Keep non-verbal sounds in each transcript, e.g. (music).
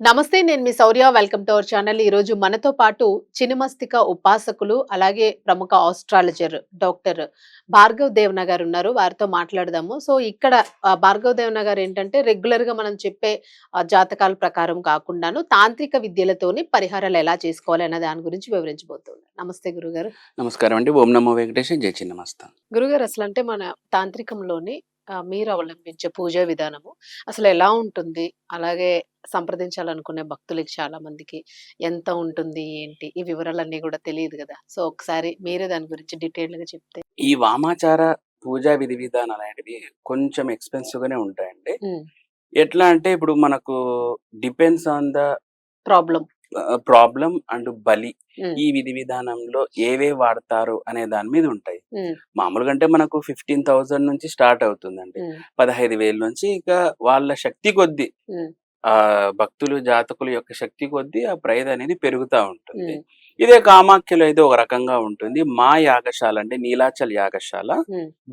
నమస్తే నేను మీ Shaurya welcome to our channel. ఈ రోజు మనతో పాటు చినమస్తిక ఉపాసకులు అలాగే ప్రముఖ ఆస్ట్రాలజర్ డాక్టర్ భార్గవ్ దేవన గారు ఉన్నారు. వారితో మాట్లాడదాము. సో ఇక్కడ భార్గవ్ దేవన గారు ఏంటంటే రెగ్యులర్గా మనం చెప్పే జాతకాల ప్రకారం కాకుండాను తాంత్రిక విద్యలతోని పరిహారాలు ఎలా చేసుకోవాలి అనే దాని గురించి వివరించబోతున్నారు నమస్తే గురుగారు. నమస్కారం అండి. ఓం నమో వెంకటేశ్. జై చిన్నమస్తా. గురుగారు అసలు అంటే మన తాంత్రికంలోని మీరు అవలంబించే పూజా విధానము అసలు ఎలా ఉంటుంది? అలాగే సంప్రదించాలనుకునే భక్తులకి చాలా మందికి ఎంత ఉంటుంది ఏంటి? ఈ వివరాలన్నీ కూడా తెలియదు కదా. సో ఒకసారి మీరే దాని గురించి డీటెయిల్గా చెప్తే ఈ వామాచార పూజా విధి విధానాలు అనేటివి కొంచెం ఎక్స్పెన్సివ్ గానే ఉంటాయండి. ఎట్లా అంటే ఇప్పుడు మనకు depends on the problem problem and బలి ఈ విధి విధానంలో ఏవే వాడతారు అనే దాని మీద ఉంటాయి. మామూలుగా అంటే మనకు ఫిఫ్టీన్ థౌసండ్ నుంచి స్టార్ట్ అవుతుందండి. పదహైదు వేల నుంచి ఇక వాళ్ళ శక్తి కొద్దీ. ఆ భక్తులు జాతకుల యొక్క శక్తి కొద్దీ ఆ ప్రైజ్ అనేది పెరుగుతూ ఉంటుంది. ఇదే కామాఖ్యలో అయితే ఒక రకంగా ఉంటుంది. మా యాగశాల అంటే నీలాచల్ యాగశాల.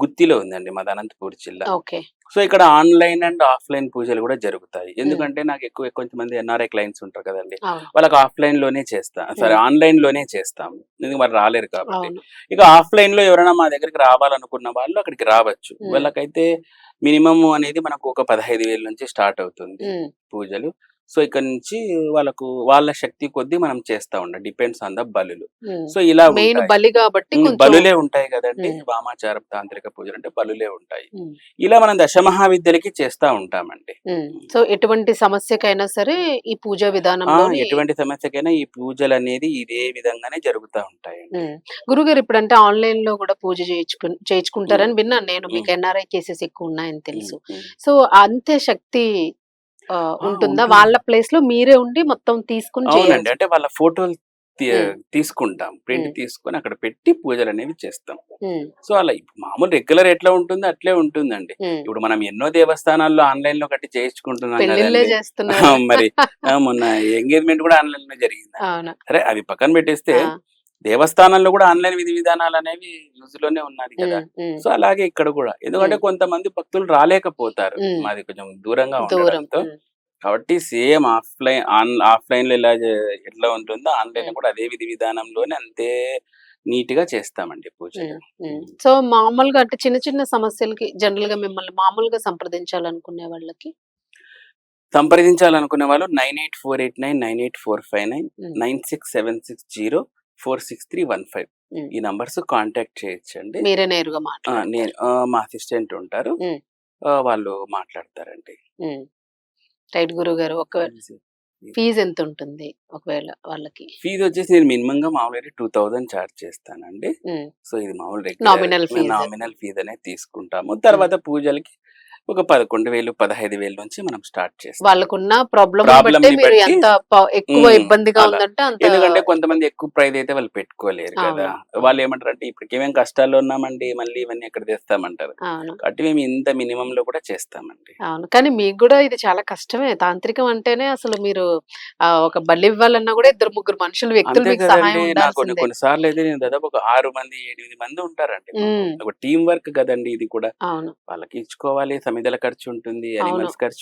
గుత్తిలో ఉందండి మాది అనంతపూర్ జిల్లా. ఓకే. సో ఇక్కడ ఆన్లైన్ అండ్ ఆఫ్లైన్ పూజలు కూడా జరుగుతాయి. ఎందుకంటే నాకు ఎక్కువ కొంతమంది ఎన్ఆర్ఐ క్లయింట్స్ ఉంటారు కదండి. వాళ్ళకి ఆఫ్లైన్లోనే చేస్తా సరే ఆన్లైన్లోనే చేస్తాం ఎందుకు మరి రాలేరు కాబట్టి. ఇక ఆఫ్లైన్లో ఎవరైనా మా దగ్గరికి రావాలనుకున్న వాళ్ళు అక్కడికి రావచ్చు. Hmm. వాళ్ళకైతే మినిమం అనేది మనకు ఒక పదహైదు వేల నుంచి స్టార్ట్ అవుతుంది. పూజలు. సో ఇక్కడ నుంచి వాళ్ళకు వాళ్ళ శక్తి కొద్దీ మనం చేస్తా ఉంటాం డిపెండ్స్ ఆన్ ద బలులు. సో ఇలా మెయిన్ ఉంటాయి. బలి కాబట్టి బలులే ఉంటాయి కదండి. వామాచార తాంత్రిక పూజలు అంటే బలులే ఉంటాయి. ఇలా మనం దశమహావిద్యలకి చేస్తా ఉంటామండి. సో ఎటువంటి సమస్యకైనా సరే ఈ పూజా ఆ, విధానంలో ఎటువంటి సమస్యకైనా ఈ పూజలు అనేది ఇదే విధంగానే జరుగుతూ ఉంటాయండి గురుగారు ఇప్పుడు అంటే ఆన్లైన్లో కూడా పూజ చేయించుకు చేయించుకుంటారని విన్నాను నేను మీకు. ఎన్ఆర్ఐ కేసెస్ ఎక్కువ ఉన్నాయని తెలుసు. సో అంతే శక్తి ఉంటుందా. వాళ్ళ ప్లేస్లో మీరే ఉండి మొత్తం తీసుకుని అవునండి. అంటే వాళ్ళ ఫోటోలు. తీసుకుంటాం. ప్రింట్. తీసుకొని అక్కడ పెట్టి పూజలు అనేవి చేస్తాం. సో అలా మామూలు రెగ్యులర్ ఎట్లా ఉంటుందో అట్లే ఉంటుందండి. ఇప్పుడు మనం ఎన్నో దేవస్థానాల్లో ఆన్లైన్లో కట్టి చేయించుకుంటున్నాం (laughs) మరి మొన్న (laughs) ఎంగేజ్మెంట్ కూడా ఆన్లైన్లో జరిగింది సరే అవి పక్కన పెట్టేస్తే ఆ, దేవస్థానాల్లో కూడా ఆన్లైన్ విధి విధానాలు అనేవి యూజ్లోనే ఉన్నది కదా. సో అలాగే ఇక్కడ కూడా. ఎందుకంటే. కొంతమంది భక్తులు రాలేకపోతారు. మాది కొంచెం దూరంగా దూరం. ఉండడంతో. కాబట్టి సేమ్ ఆఫ్లైన్ ఆన్ ఆఫ్లైన్లో ఎలా జే- ఎట్లా ఉంటుందో ఆన్లైన్. కూడా అదే విధి విధానంలోనే అంతే నీట్గా చేస్తామండి ఉమ్. సో మామూలుగా అంటే చిన్న చిన్న సమస్యలకి జనరల్గా మిమ్మల్ని మామూలుగా సంప్రదించాలనుకునే వాళ్ళకి? సంప్రదించాలనుకునే వాళ్ళు nine eight four eight nine nine eight four five nine nine six seven six zero four six three one five. ఈ నంబర్స్ కాంటాక్ట్ చేయొచ్చండి. మీరే నేరుగా నేను మా అసిస్టెంట్ ఉంటారు. వాళ్ళు మాట్లాడతారండి. రైట్ గురువు గారు ఒక ఫీజు ఎంత ఉంటుంది ఒకవేళ వాళ్ళకి? ఫీజు వచ్చేసి నేను మినిమం గా మామూలుగా టూ థౌజండ్ చార్జ్ చేస్తానండి. సో ఇది మామూలు. Nominal fees. అనేది తీసుకుంటాము. తర్వాత పూజలకి ఒక పదకొండు వేలు పదహైదు వేలు నుంచి మనం స్టార్ట్ చేస్తాం. వాళ్ళకున్న ప్రాబ్లమ్ Problem బట్టే ని మీరు బట్టి, ఎంత ప- ఎక్కువ ఇబ్బందిగా. ఉందంటే ఎందుకంటే కొంతమంది ఎక్కువ ప్రైజ్ అయితే వాళ్ళు పెట్టుకోలేరు కదా. వాళ్ళు ఏమంటారు అంటే ఇప్పటికి మేము కష్టాల్లో ఉన్నామండి మళ్ళీ ఇవన్నీ ఎక్కడ తెస్తామంటారు. కాబట్టి మేము ఇంత మినిమం లో కూడా చేస్తామండి. అవును. కానీ మీకు కూడా ఇది చాలా కష్టమే. తాంత్రికం అంటేనే అసలు మీరు ఒక బలి ఇవ్వాలన్నా కూడా ఇద్దరు ముగ్గురు మనుషులు వ్యక్తులు మీకు సహాయం కొన్ని కొన్నిసార్లు అయితే నేను దాదాపు ఒక ఆరు మంది ఎనిమిది మంది ఉంటారండి. ఒక టీం వర్క్ కదండి ఇది కూడా. వాళ్ళకి ఇచ్చుకోవాలి సమిధల ఖర్చు ఉంటుంది. అనిమల్స్ ఖర్చు